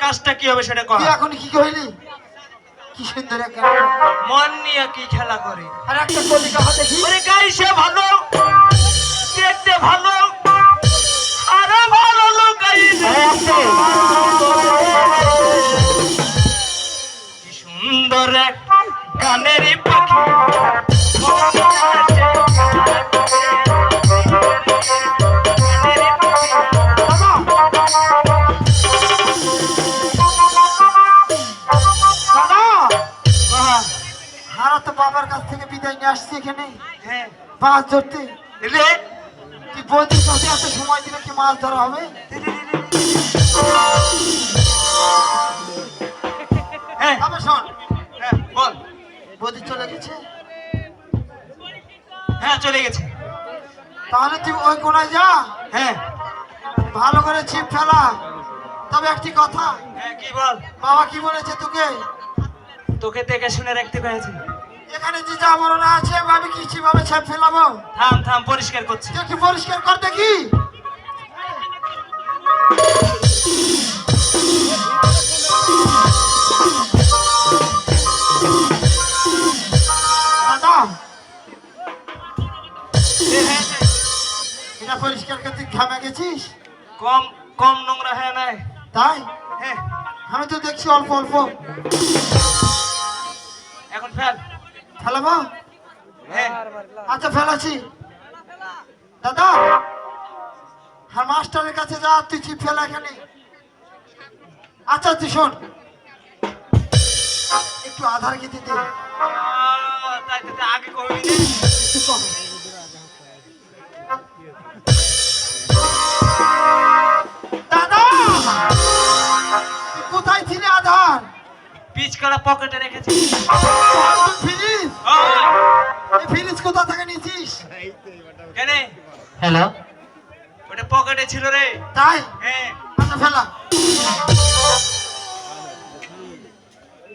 কাজটা কি হবে সেটা কথা এখন কি কইলি কি মন নিয়ে কি খেলা করে? আর একটা কবিতা হাতে কি গাইছে ভালো। সুন্দর গানের বাবার কাছ থেকে বিদায় নিয়ে আসছি এখানে। হ্যাঁ। মাছ ধরতে। রে। তুই বৌদির কাছে এত সময় দিলে কি মাছ ধরা হবে? বল বৌদি চলে গেছে? হ্যাঁ চলে গেছে। তাহলে তুই ওই কোনায় যা। হ্যাঁ। ভালো করে ছিপ ফেলা। তবে একটি কথা। হ্যাঁ কি বল? বাবা কি বলেছে তোকে? তোকে দেখে শুনে রাখতে পেরেছি। এখানে যে যা মরনা আছে ভাবি কি কীভাবে ছিপ ফেলাবো? থাম থাম পরিষ্কার করছি। কি পরিষ্কার কর দেখি? এটা পরিষ্কার করতে ঘামে গেছিস? কম কম নোংরা হ্যাঁ নাই। তাই? হ্যাঁ আমি তো দেখছি অল্প অল্প। এখন ফেল। ফেলাবো হ্যাঁ আচ্ছা ফেলাছি দাদা হ্যাঁ মাস্টারের কাছে যা তুই ছিপ ফেলা এখানে? আচ্ছা তুই শোন। একটু আধার খেতে দে। আগে কবি পিচ করা পকেটে রেখেছি? ফিরিস কোথা থেকে নিয়েছিস? কেন? হ্যালো? ওটা পকেটে ছিল রে। তাই? হ্যাঁ। আচ্ছা ফেলা।